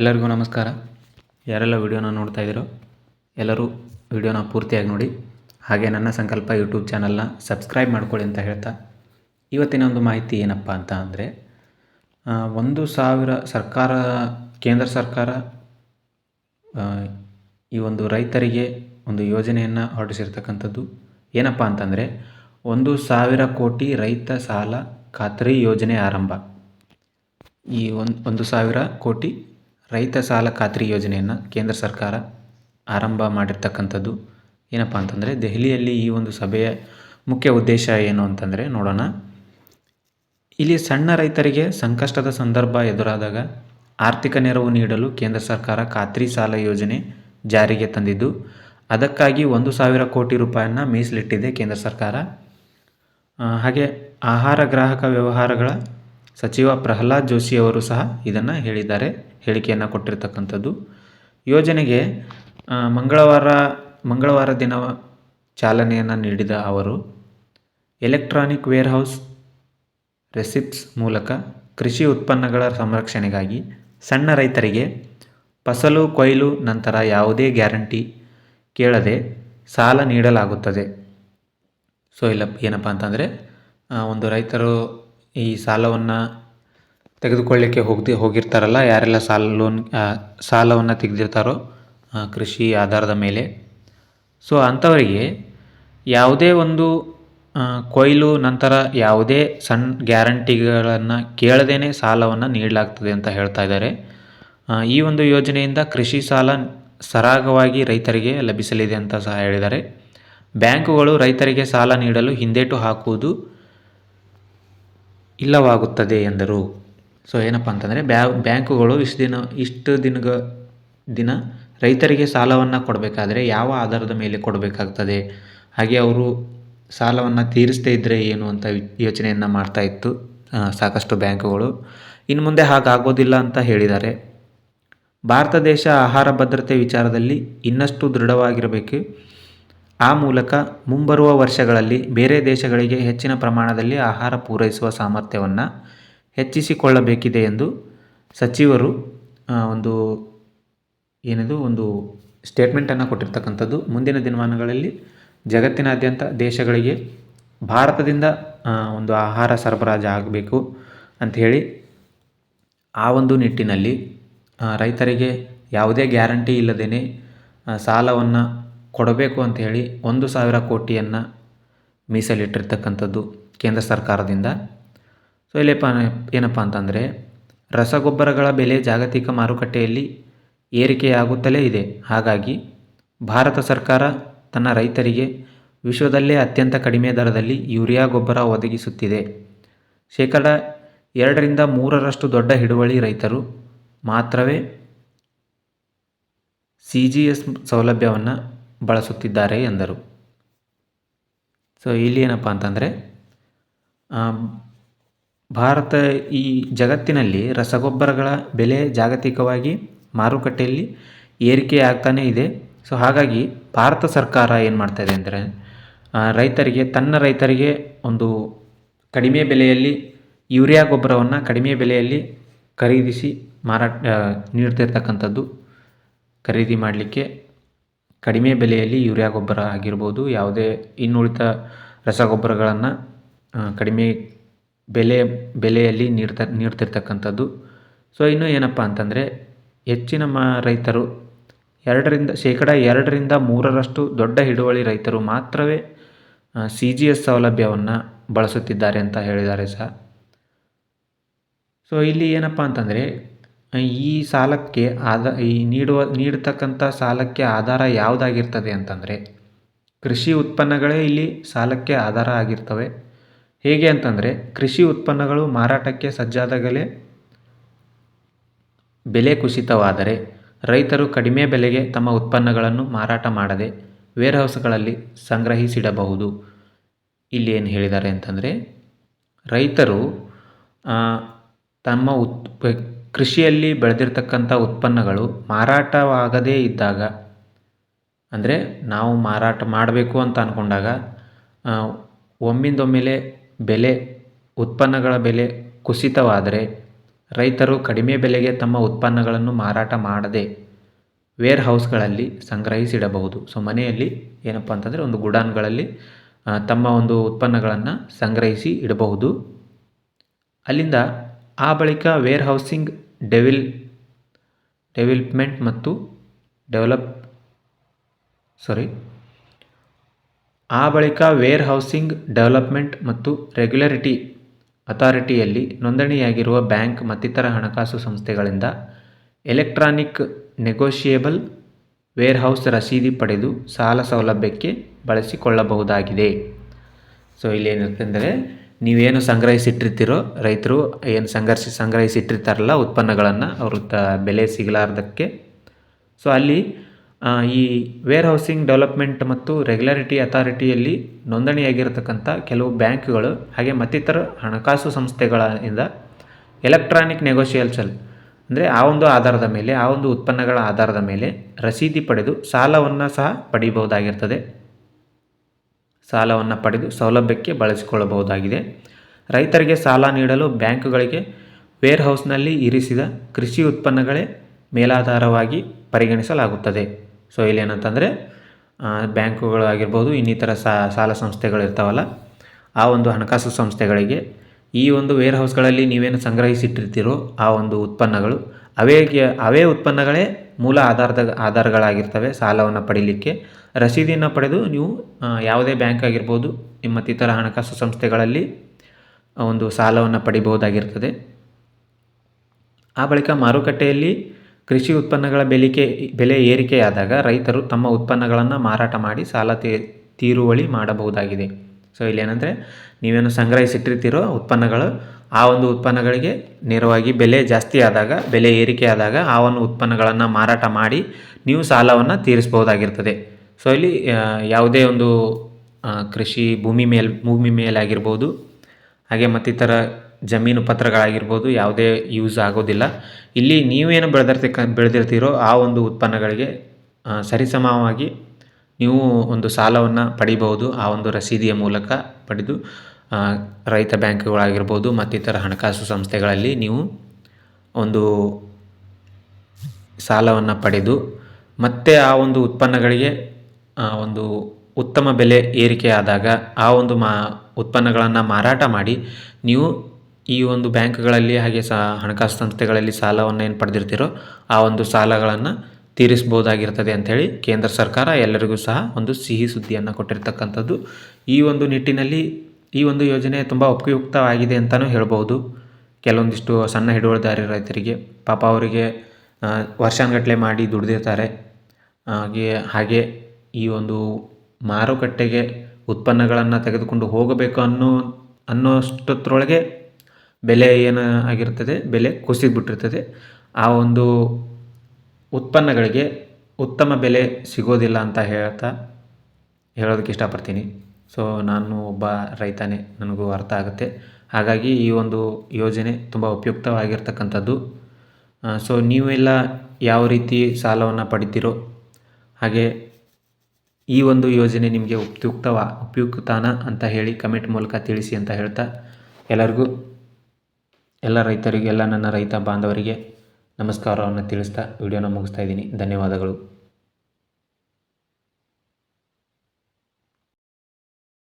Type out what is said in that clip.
ಎಲ್ಲರಿಗೂ ನಮಸ್ಕಾರ. ಯಾರೆಲ್ಲ ವಿಡಿಯೋನ ನೋಡ್ತಾ ಇದ್ದೀರೋ ಎಲ್ಲರೂ ವಿಡಿಯೋನ ಪೂರ್ತಿಯಾಗಿ ನೋಡಿ. ಹಾಗೆ ನನ್ನ ಸಂಕಲ್ಪ ಯೂಟ್ಯೂಬ್ ಚಾನಲ್ನ ಸಬ್ಸ್ಕ್ರೈಬ್ ಮಾಡ್ಕೊಳ್ಳಿ ಅಂತ ಹೇಳ್ತಾ ಇವತ್ತಿನ ಒಂದು ಮಾಹಿತಿ ಏನಪ್ಪ ಅಂತ ಅಂದರೆ ಒಂದು ಸಾವಿರ ಸರ್ಕಾರ, ಕೇಂದ್ರ ಸರ್ಕಾರ ಈ ಒಂದು ರೈತರಿಗೆ ಒಂದು ಯೋಜನೆಯನ್ನು ಹೊರಡಿಸಿರ್ತಕ್ಕಂಥದ್ದು ಏನಪ್ಪ ಅಂತಂದರೆ, ಒಂದು ಸಾವಿರ ಕೋಟಿ ರೈತ ಸಾಲ ಖಾತ್ರಿ ಯೋಜನೆ ಆರಂಭ. ಈ ಒಂದು ಒಂದು ಸಾವಿರ ಕೋಟಿ ರೈತ ಸಾಲ ಖಾತ್ರಿ ಯೋಜನೆಯನ್ನು ಕೇಂದ್ರ ಸರ್ಕಾರ ಆರಂಭ ಮಾಡಿರ್ತಕ್ಕಂಥದ್ದು ಏನಪ್ಪ ಅಂತಂದರೆ ದೆಹಲಿಯಲ್ಲಿ ಈ ಒಂದು ಸಭೆಯ ಮುಖ್ಯ ಉದ್ದೇಶ ಏನು ಅಂತಂದರೆ ನೋಡೋಣ. ಇಲ್ಲಿ ಸಣ್ಣ ರೈತರಿಗೆ ಸಂಕಷ್ಟದ ಸಂದರ್ಭ ಎದುರಾದಾಗ ಆರ್ಥಿಕ ನೆರವು ನೀಡಲು ಕೇಂದ್ರ ಸರ್ಕಾರ ಖಾತ್ರಿ ಸಾಲ ಯೋಜನೆ ಜಾರಿಗೆ ತಂದಿದ್ದು, ಅದಕ್ಕಾಗಿ ಒಂದು ಸಾವಿರ ಕೋಟಿ ರೂಪಾಯಿಯನ್ನು ಮೀಸಲಿಟ್ಟಿದೆ ಕೇಂದ್ರ ಸರ್ಕಾರ. ಹಾಗೆ ಆಹಾರ ಗ್ರಾಹಕ ವ್ಯವಹಾರಗಳ ಸಚಿವ ಪ್ರಹ್ಲಾದ್ ಜೋಶಿ ಅವರು ಸಹ ಇದನ್ನು ಹೇಳಿದ್ದಾರೆ. ಹೇಳಿಕೆಯನ್ನು ಕೊಟ್ಟಿರ್ತಕ್ಕಂಥದ್ದು. ಯೋಜನೆಗೆ ಮಂಗಳವಾರ ಮಂಗಳವಾರ ದಿನ ಚಾಲನೆಯನ್ನು ನೀಡಿದ ಅವರು, ಎಲೆಕ್ಟ್ರಾನಿಕ್ ವೇರ್ಹೌಸ್ ರೆಸಿಪ್ಸ್ ಮೂಲಕ ಕೃಷಿ ಉತ್ಪನ್ನಗಳ ಸಂರಕ್ಷಣೆಗಾಗಿ ಸಣ್ಣ ರೈತರಿಗೆ ಫಸಲು ಕೊಯ್ಲು ನಂತರ ಯಾವುದೇ ಗ್ಯಾರಂಟಿ ಕೇಳದೆ ಸಾಲ ನೀಡಲಾಗುತ್ತದೆ. ಸೊ, ಇಲ್ಲ, ಏನಪ್ಪ ಅಂತಂದರೆ ಒಂದು ರೈತರು ಈ ಸಾಲವನ್ನು ತೆಗೆದುಕೊಳ್ಳಿಕ್ಕೆ ಹೋಗ್ದಿ, ಹೋಗಿರ್ತಾರಲ್ಲ, ಯಾರೆಲ್ಲ ಸಾಲ ಲೋನ್ ಸಾಲವನ್ನು ತೆಗೆದಿರ್ತಾರೋ ಕೃಷಿ ಆಧಾರದ ಮೇಲೆ. ಸೊ ಅಂಥವರಿಗೆ ಯಾವುದೇ ಒಂದು ಕೊಯ್ಲು ನಂತರ ಯಾವುದೇ ಸಣ್ಣ ಗ್ಯಾರಂಟಿಗಳನ್ನು ಕೇಳದೇ ಸಾಲವನ್ನು ನೀಡಲಾಗ್ತದೆ ಅಂತ ಹೇಳ್ತಾ ಇದ್ದಾರೆ. ಈ ಒಂದು ಯೋಜನೆಯಿಂದ ಕೃಷಿ ಸಾಲ ಸರಾಗವಾಗಿ ರೈತರಿಗೆ ಲಭಿಸಲಿದೆ ಅಂತ ಸಹ ಹೇಳಿದ್ದಾರೆ. ಬ್ಯಾಂಕುಗಳು ರೈತರಿಗೆ ಸಾಲ ನೀಡಲು ಹಿಂದೇಟು ಹಾಕುವುದು ಇಲ್ಲವಾಗುತ್ತದೆ ಎಂದರು. ಸೊ ಏನಪ್ಪ ಅಂತಂದರೆ ಬ್ಯಾ, ಬ್ಯಾಂಕುಗಳು ಇಷ್ಟು ದಿನ, ಇಷ್ಟು ದಿನಗ, ದಿನ ರೈತರಿಗೆ ಸಾಲವನ್ನು ಕೊಡಬೇಕಾದ್ರೆ ಯಾವ ಆಧಾರದ ಮೇಲೆ ಕೊಡಬೇಕಾಗ್ತದೆ? ಹಾಗೆ ಅವರು ಸಾಲವನ್ನು ತೀರಿಸದೇ ಇದ್ದರೆ ಏನು ಅಂತ ಯೋಚನೆಯನ್ನು ಮಾಡ್ತಾ ಇತ್ತು ಸಾಕಷ್ಟು ಬ್ಯಾಂಕುಗಳು. ಇನ್ನು ಮುಂದೆ ಹಾಗಾಗೋದಿಲ್ಲ ಅಂತ ಹೇಳಿದ್ದಾರೆ. ಭಾರತ ದೇಶ ಆಹಾರ ಭದ್ರತೆ ವಿಚಾರದಲ್ಲಿ ಇನ್ನಷ್ಟು ದೃಢವಾಗಿರಬೇಕು. ಆ ಮೂಲಕ ಮುಂಬರುವ ವರ್ಷಗಳಲ್ಲಿ ಬೇರೆ ದೇಶಗಳಿಗೆ ಹೆಚ್ಚಿನ ಪ್ರಮಾಣದಲ್ಲಿ ಆಹಾರ ಪೂರೈಸುವ ಸಾಮರ್ಥ್ಯವನ್ನು ಹೆಚ್ಚಿಸಿಕೊಳ್ಳಬೇಕಿದೆ ಎಂದು ಸಚಿವರು ಒಂದು ಏನಿದು, ಒಂದು ಸ್ಟೇಟ್ಮೆಂಟನ್ನು ಕೊಟ್ಟಿರ್ತಕ್ಕಂಥದ್ದು. ಮುಂದಿನ ದಿನಮಾನಗಳಲ್ಲಿ ಜಗತ್ತಿನಾದ್ಯಂತ ದೇಶಗಳಿಗೆ ಭಾರತದಿಂದ ಒಂದು ಆಹಾರ ಸರಬರಾಜು ಆಗಬೇಕು ಅಂಥೇಳಿ ಆ ಒಂದು ನಿಟ್ಟಿನಲ್ಲಿ ರೈತರಿಗೆ ಯಾವುದೇ ಗ್ಯಾರಂಟಿ ಇಲ್ಲದೇ ಸಾಲವನ್ನು ಕೊಡಬೇಕು ಅಂತ ಹೇಳಿ ಒಂದು ಸಾವಿರ ಕೋಟಿಯನ್ನು ಮೀಸಲಿಟ್ಟಿರ್ತಕ್ಕಂಥದ್ದು ಕೇಂದ್ರ ಸರ್ಕಾರದಿಂದ. ಸೊ ಇಲ್ಲಿ ಏನಪ್ಪ ಅಂತಂದರೆ, ರಸಗೊಬ್ಬರಗಳ ಬೆಲೆ ಜಾಗತಿಕ ಮಾರುಕಟ್ಟೆಯಲ್ಲಿ ಏರಿಕೆಯಾಗುತ್ತಲೇ ಇದೆ. ಹಾಗಾಗಿ ಭಾರತ ಸರ್ಕಾರ ತನ್ನ ರೈತರಿಗೆ ವಿಶ್ವದಲ್ಲೇ ಅತ್ಯಂತ ಕಡಿಮೆ ದರದಲ್ಲಿ ಯೂರಿಯಾ ಗೊಬ್ಬರ ಒದಗಿಸುತ್ತಿದೆ. ಶೇಕಡ ಎರಡರಿಂದ ಮೂರರಷ್ಟು ದೊಡ್ಡ ಹಿಡುವಳಿ ರೈತರು ಮಾತ್ರವೇ ಸಿ ಜಿ ಎಸ್ ಸೌಲಭ್ಯವನ್ನು ಬಳಸುತ್ತಿದ್ದಾರೆ ಎಂದರು. ಸೊ ಇಲ್ಲಿ ಏನಪ್ಪ ಅಂತಂದರೆ ಭಾರತ ಈ ಜಗತ್ತಿನಲ್ಲಿ ರಸಗೊಬ್ಬರಗಳ ಬೆಲೆ ಜಾಗತಿಕವಾಗಿ ಮಾರುಕಟ್ಟೆಯಲ್ಲಿ ಏರಿಕೆ ಆಗ್ತಾನೇ ಇದೆ. ಸೊ ಹಾಗಾಗಿ ಭಾರತ ಸರ್ಕಾರ ಏನು ಮಾಡ್ತಾ ಇದೆ ಅಂದರೆ ರೈತರಿಗೆ, ತನ್ನ ರೈತರಿಗೆ ಒಂದು ಕಡಿಮೆ ಬೆಲೆಯಲ್ಲಿ ಯೂರಿಯಾ ಗೊಬ್ಬರವನ್ನು ಕಡಿಮೆ ಬೆಲೆಯಲ್ಲಿ ಖರೀದಿಸಿ ಮಾರಾಟ ನೀಡ್ತಿರ್ತಕ್ಕಂಥದ್ದು ಖರೀದಿ ಮಾಡಲಿಕ್ಕೆ ಕಡಿಮೆ ಬೆಲೆಯಲ್ಲಿ ಯೂರಿಯಾ ಗೊಬ್ಬರ ಆಗಿರ್ಬೋದು, ಯಾವುದೇ ಇನ್ನುಳಿದ ರಸಗೊಬ್ಬರಗಳನ್ನು ಕಡಿಮೆ ಬೆಲೆ, ಬೆಲೆಯಲ್ಲಿ ನೀಡ್ತ, ನೀಡ್ತಿರ್ತಕ್ಕಂಥದ್ದು. ಸೊ ಇನ್ನು ಏನಪ್ಪ ಅಂತಂದರೆ, ಹೆಚ್ಚಿನ ಮ ರೈತರು ಎರಡರಿಂದ, ಶೇಕಡ ಎರಡರಿಂದ ಮೂರರಷ್ಟು ದೊಡ್ಡ ಹಿಡುವಳಿ ರೈತರು ಮಾತ್ರವೇ ಸಿ ಜಿ ಎಸ್ ಸೌಲಭ್ಯವನ್ನು ಬಳಸುತ್ತಿದ್ದಾರೆ ಅಂತ ಹೇಳಿದ್ದಾರೆ ಸಹ. ಸೊ ಇಲ್ಲಿ ಏನಪ್ಪ ಅಂತಂದರೆ ಈ ಸಾಲಕ್ಕೆ ಆದ, ಈ ನೀಡುವ, ನೀಡತಕ್ಕಂಥ ಸಾಲಕ್ಕೆ ಆಧಾರ ಯಾವುದಾಗಿರ್ತದೆ ಅಂತಂದರೆ, ಕೃಷಿ ಉತ್ಪನ್ನಗಳೇ ಇಲ್ಲಿ ಸಾಲಕ್ಕೆ ಆಧಾರ ಆಗಿರ್ತವೆ. ಹೇಗೆ ಅಂತಂದರೆ, ಕೃಷಿ ಉತ್ಪನ್ನಗಳು ಮಾರಾಟಕ್ಕೆ ಸಜ್ಜಾದಾಗಲೇ ಬೆಲೆ ಕುಸಿತವಾದರೆ ರೈತರು ಕಡಿಮೆ ಬೆಲೆಗೆ ತಮ್ಮ ಉತ್ಪನ್ನಗಳನ್ನು ಮಾರಾಟ ಮಾಡದೆ ವೇರ್ಹೌಸ್ಗಳಲ್ಲಿ ಸಂಗ್ರಹಿಸಿಡಬಹುದು. ಇಲ್ಲಿ ಏನು ಹೇಳಿದ್ದಾರೆ ಅಂತಂದರೆ, ರೈತರು ತಮ್ಮ ಉತ್, ಕೃಷಿಯಲ್ಲಿ ಬೆಳೆದಿರ್ತಕ್ಕಂಥ ಉತ್ಪನ್ನಗಳು ಮಾರಾಟವಾಗದೇ ಇದ್ದಾಗ, ಅಂದರೆ ನಾವು ಮಾರಾಟ ಮಾಡಬೇಕು ಅಂತ ಅಂದ್ಕೊಂಡಾಗ ಒಮ್ಮಿಂದೊಮ್ಮೆಲೆ ಬೆಲೆ, ಉತ್ಪನ್ನಗಳ ಬೆಲೆ ಕುಸಿತವಾದರೆ ರೈತರು ಕಡಿಮೆ ಬೆಲೆಗೆ ತಮ್ಮ ಉತ್ಪನ್ನಗಳನ್ನು ಮಾರಾಟ ಮಾಡದೆ ವೇರ್ ಹೌಸ್ಗಳಲ್ಲಿ ಸಂಗ್ರಹಿಸಿಡಬಹುದು. ಸೊ, ಮನೆಯಲ್ಲಿ ಏನಪ್ಪ ಅಂತಂದರೆ ಒಂದು ಗುಡಾನ್ಗಳಲ್ಲಿ ತಮ್ಮ ಒಂದು ಉತ್ಪನ್ನಗಳನ್ನು ಸಂಗ್ರಹಿಸಿ ಇಡಬಹುದು. ಅಲ್ಲಿಂದ ಆ ಬಳಿಕ ವೇರ್ ಹೌಸಿಂಗ್ ಡೆವಿಲ್, ಡೆವಲಪ್ಮೆಂಟ್ ಮತ್ತು ಡೆವಲಪ್, ಸಾರಿ ಆ ಬಳಿಕ ವೇರ್ ಹೌಸಿಂಗ್ ಡೆವಲಪ್ಮೆಂಟ್ ಮತ್ತು ರೆಗ್ಯುಲರಿಟಿ ಅಥಾರಿಟಿಯಲ್ಲಿ ನೋಂದಣಿಯಾಗಿರುವ ಬ್ಯಾಂಕ್ ಮತ್ತಿತರ ಹಣಕಾಸು ಸಂಸ್ಥೆಗಳಿಂದ ಎಲೆಕ್ಟ್ರಾನಿಕ್ ನೆಗೋಷಿಯೇಬಲ್ ವೇರ್ಹೌಸ್ ರಸೀದಿ ಪಡೆದು ಸಾಲ ಸೌಲಭ್ಯಕ್ಕೆ ಬಳಸಿಕೊಳ್ಳಬಹುದಾಗಿದೆ. ಸೊ ಇಲ್ಲಿ ಏನಿರುತ್ತೆ ಅಂದರೆ ನೀವೇನು ಸಂಗ್ರಹಿಸಿಟ್ಟಿರ್ತೀರೋ ರೈತರು ಏನು ಸಂಘರ್ಷಿ, ಸಂಗ್ರಹಿಸಿಟ್ಟಿರ್ತಾರಲ್ಲ ಉತ್ಪನ್ನಗಳನ್ನು ಅವರು ತ, ಬೆಲೆ ಸಿಗಲಾರ್ದಕ್ಕೆ. ಸೊ ಅಲ್ಲಿ ಈ ವೇರ್ ಹೌಸಿಂಗ್ ಡೆವಲಪ್ಮೆಂಟ್ ಮತ್ತು ರೆಗ್ಯುಲಾರಿಟಿ ಅಥಾರಿಟಿಯಲ್ಲಿ ನೋಂದಣಿಯಾಗಿರತಕ್ಕಂಥ ಕೆಲವು ಬ್ಯಾಂಕ್ಗಳು ಹಾಗೆ ಮತ್ತಿತರ ಹಣಕಾಸು ಸಂಸ್ಥೆಗಳಿಂದ ಎಲೆಕ್ಟ್ರಾನಿಕ್ ನೆಗೋಷಿಯೇಷನ್ ಅಂದರೆ ಆ ಒಂದು ಆಧಾರದ ಮೇಲೆ, ಆ ಒಂದು ಉತ್ಪನ್ನಗಳ ಆಧಾರದ ಮೇಲೆ ರಸೀದಿ ಪಡೆದು ಸಾಲವನ್ನು ಸಹ ಪಡೆಯಬಹುದಾಗಿರ್ತದೆ ಸಾಲವನ್ನು ಪಡೆದು ಸೌಲಭ್ಯಕ್ಕೆ ಬಳಸಿಕೊಳ್ಳಬಹುದಾಗಿದೆ. ರೈತರಿಗೆ ಸಾಲ ನೀಡಲು ಬ್ಯಾಂಕುಗಳಿಗೆ ವೇರ್ ಹೌಸ್ನಲ್ಲಿ ಇರಿಸಿದ ಕೃಷಿ ಉತ್ಪನ್ನಗಳೇ ಮೇಲಾಧಾರವಾಗಿ ಪರಿಗಣಿಸಲಾಗುತ್ತದೆ. ಸೊ ಇಲ್ಲಿ ಏನಂತಂದರೆ ಬ್ಯಾಂಕುಗಳು ಆಗಿರ್ಬೋದು, ಇನ್ನಿತರ ಸಾಲ ಸಂಸ್ಥೆಗಳು ಇರ್ತಾವಲ್ಲ, ಆ ಒಂದು ಹಣಕಾಸು ಸಂಸ್ಥೆಗಳಿಗೆ ಈ ಒಂದು ವೇರ್ ಹೌಸ್ಗಳಲ್ಲಿ ನೀವೇನು ಸಂಗ್ರಹಿಸಿಟ್ಟಿರ್ತೀರೋ ಆ ಒಂದು ಉತ್ಪನ್ನಗಳು, ಅವೇ ಅವೇ ಉತ್ಪನ್ನಗಳೇ ಮೂಲ ಆಧಾರದ, ಆಧಾರಗಳಾಗಿರ್ತವೆ, ಸಾಲವನ್ನು ಪಡೀಲಿಕ್ಕೆ. ರಸೀದಿಯನ್ನು ಪಡೆದು ನೀವು ಯಾವುದೇ ಬ್ಯಾಂಕ್ ಆಗಿರ್ಬೋದು ಮತ್ತಿತರ ಹಣಕಾಸು ಸಂಸ್ಥೆಗಳಲ್ಲಿ ಒಂದು ಸಾಲವನ್ನು ಪಡಿಬಹುದಾಗಿರ್ತದೆ. ಆ ಬಳಿಕ ಮಾರುಕಟ್ಟೆಯಲ್ಲಿ ಕೃಷಿ ಉತ್ಪನ್ನಗಳ ಬೆಲಿಕೆ, ಬೆಲೆ ಏರಿಕೆಯಾದಾಗ ರೈತರು ತಮ್ಮ ಉತ್ಪನ್ನಗಳನ್ನು ಮಾರಾಟ ಮಾಡಿ ಸಾಲ ತೀರುವಳಿ ಮಾಡಬಹುದಾಗಿದೆ. ಸೊ ಇಲ್ಲೇನೆಂದರೆ ನೀವೇನು ಸಂಗ್ರಹಿಸಿಟ್ಟಿರ್ತಿರೋ ಉತ್ಪನ್ನಗಳು, ಆ ಒಂದು ಉತ್ಪನ್ನಗಳಿಗೆ ನೇರವಾಗಿ ಬೆಲೆ ಜಾಸ್ತಿ ಆದಾಗ, ಬೆಲೆ ಏರಿಕೆ ಆದಾಗ ಆ ಒಂದು ಉತ್ಪನ್ನಗಳನ್ನು ಮಾರಾಟ ಮಾಡಿ ನೀವು ಸಾಲವನ್ನು ತೀರಿಸ್ಬೋದಾಗಿರ್ತದೆ ಸೊ ಇಲ್ಲಿ ಯಾವುದೇ ಒಂದು ಕೃಷಿ ಭೂಮಿ ಮೇಲೆ, ಭೂಮಿ ಮೇಲಾಗಿರ್ಬೋದು, ಹಾಗೆ ಮತ್ತಿತರ ಜಮೀನು ಪತ್ರಗಳಾಗಿರ್ಬೋದು ಯಾವುದೇ ಯೂಸ್ ಆಗೋದಿಲ್ಲ. ಇಲ್ಲಿ ನೀವೇನು ಬೆಳೆದಿರ್ತಕ್ಕ ಬೆಳೆದಿರ್ತೀರೋ ಆ ಒಂದು ಉತ್ಪನ್ನಗಳಿಗೆ ಸರಿಸಮವಾಗಿ ನೀವು ಒಂದು ಸಾಲವನ್ನು ಪಡಿಬಹುದು. ಆ ಒಂದು ರಸೀದಿಯ ಮೂಲಕ ಪಡೆದು ರೈತ ಬ್ಯಾಂಕ್ಗಳಾಗಿರ್ಬೋದು ಮತ್ತಿತರ ಹಣಕಾಸು ಸಂಸ್ಥೆಗಳಲ್ಲಿ ನೀವು ಒಂದು ಸಾಲವನ್ನು ಪಡೆದು, ಮತ್ತೆ ಆ ಒಂದು ಉತ್ಪನ್ನಗಳಿಗೆ ಒಂದು ಉತ್ತಮ ಬೆಲೆ ಏರಿಕೆಯಾದಾಗ ಆ ಒಂದು ಮಾ ಉತ್ಪನ್ನಗಳನ್ನು ಮಾರಾಟ ಮಾಡಿ ನೀವು ಈ ಒಂದು ಬ್ಯಾಂಕ್ಗಳಲ್ಲಿ ಹಾಗೆ ಸಹ ಹಣಕಾಸು ಸಂಸ್ಥೆಗಳಲ್ಲಿ ಸಾಲವನ್ನು ಏನು ಪಡೆದಿರ್ತೀರೋ ಆ ಒಂದು ಸಾಲಗಳನ್ನು ತೀರಿಸ್ಬೋದಾಗಿರ್ತದೆ ಅಂಥೇಳಿ ಕೇಂದ್ರ ಸರ್ಕಾರ ಎಲ್ಲರಿಗೂ ಸಹ ಒಂದು ಸಿಹಿ ಸುದ್ದಿಯನ್ನು ಕೊಟ್ಟಿರ್ತಕ್ಕಂಥದ್ದು. ಈ ಒಂದು ನಿಟ್ಟಿನಲ್ಲಿ ಈ ಒಂದು ಯೋಜನೆ ತುಂಬ ಉಪಯುಕ್ತವಾಗಿದೆ ಅಂತಲೂ ಹೇಳ್ಬೋದು. ಕೆಲವೊಂದಿಷ್ಟು ಸಣ್ಣ ಹಿಡುವಳಿದಾರಿ ರೈತರಿಗೆ, ಪಾಪ ಅವರಿಗೆ ವರ್ಷಾನುಗಟ್ಟಲೆ ಮಾಡಿ ದುಡಿದಿರ್ತಾರೆ. ಹಾಗೆ ಹಾಗೆ ಈ ಒಂದು ಮಾರುಕಟ್ಟೆಗೆ ಉತ್ಪನ್ನಗಳನ್ನು ತೆಗೆದುಕೊಂಡು ಹೋಗಬೇಕು ಅನ್ನೋ, ಅನ್ನೋಷ್ಟೊತ್ತರೊಳಗೆ ಬೆಲೆ ಏನು ಆಗಿರ್ತದೆ ಬೆಲೆ ಕುಸಿದ್ಬಿಟ್ಟಿರ್ತದೆ ಆ ಒಂದು ಉತ್ಪನ್ನಗಳಿಗೆ ಉತ್ತಮ ಬೆಲೆ ಸಿಗೋದಿಲ್ಲ ಅಂತ ಹೇಳ್ತಾ ಹೇಳೋದಕ್ಕೆ ಇಷ್ಟಪಡ್ತೀನಿ. ಸೊ ನಾನು ಒಬ್ಬ ರೈತನೇ, ನನಗೂ ಅರ್ಥ ಆಗುತ್ತೆ. ಹಾಗಾಗಿ ಈ ಒಂದು ಯೋಜನೆ ತುಂಬ ಉಪಯುಕ್ತವಾಗಿರ್ತಕ್ಕಂಥದ್ದು. ಸೊ ನೀವೆಲ್ಲ ಯಾವ ರೀತಿ ಸಾಲವನ್ನು ಪಡಿತೀರೋ ಹಾಗೆ ಈ ಒಂದು ಯೋಜನೆ ನಿಮಗೆ ಉಪಯುಕ್ತವ, ಉಪಯುಕ್ತಾನ ಅಂತ ಹೇಳಿ ಕಮೆಂಟ್ ಮೂಲಕ ತಿಳಿಸಿ ಅಂತ ಹೇಳ್ತಾ ಎಲ್ಲರಿಗೂ ಎಲ್ಲ ರೈತರಿಗೆ ಎಲ್ಲ ನನ್ನ ರೈತ ಬಾಂಧವರಿಗೆ ನಮಸ್ಕಾರವನ್ನು ತಿಳಿಸ್ತಾ ವಿಡಿಯೋನ ಮುಗಿಸ್ತಾ ಇದ್ದೀನಿ. ಧನ್ಯವಾದಗಳು.